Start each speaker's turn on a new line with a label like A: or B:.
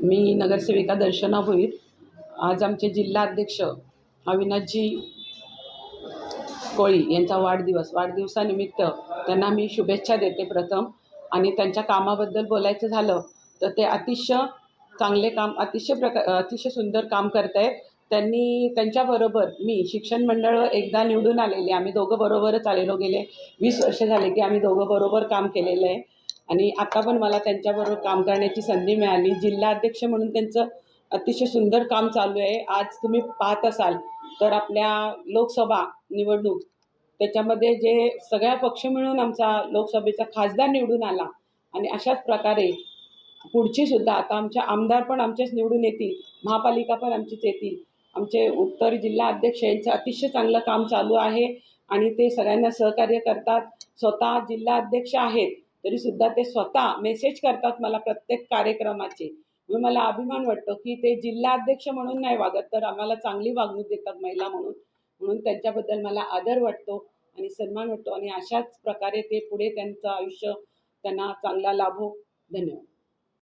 A: मी नगरसेविका दर्शना भोईर आज आमचे जिल्हा अध्यक्ष अविनाशजी कोळी यांचा वाढदिवस. वाढदिवसानिमित्त त्यांना मी शुभेच्छा देते प्रथम. आणि त्यांच्या कामाबद्दल बोलायचं झालं तर ते अतिशय चांगले काम अतिशय प्रका अतिशय सुंदर काम करत आहेत त्यांनी त्यांच्याबरोबर मी शिक्षण मंडळ एकदा निवडून आलेले. आम्ही दोघं बरोबरच आलेलो गेले. वीस वर्ष झाले की आम्ही दोघं बरोबर काम केलेलं आहे. आणि आता पण मला त्यांच्याबरोबर काम करण्याची संधी मिळाली. जिल्हा अध्यक्ष म्हणून त्यांचं अतिशय सुंदर काम चालू आहे. आज तुम्ही पाहत असाल तर आपल्या लोकसभा निवडणूक त्याच्यामध्ये जे सगळ्या पक्ष मिळून आमचा लोकसभेचा खासदार निवडून आला आणि अशाच प्रकारे पुढची सुद्धा आता आमच्या आमदार पण आमचेच निवडून येतील महापालिका पण आमचीच येतील. आमचे उत्तर जिल्हा अध्यक्ष यांचं अतिशय चांगलं काम चालू आहे आणि ते सगळ्यांना सहकार्य करतात. स्वतः जिल्हा अध्यक्ष आहेत. तरीसुद्धा ते स्वतः मेसेज करतात मला प्रत्येक कार्यक्रमाचे. मग मला अभिमान वाटतो की ते जिल्हा अध्यक्ष म्हणून नाही वागत तर आम्हाला चांगली वागणूक देतात महिला म्हणून. म्हणून त्यांच्याबद्दल मला आदर वाटतो आणि सन्मान वाटतो आणि अशाच प्रकारे ते पुढे त्यांचं आयुष्य त्यांना चांगला लाभो. धन्यवाद.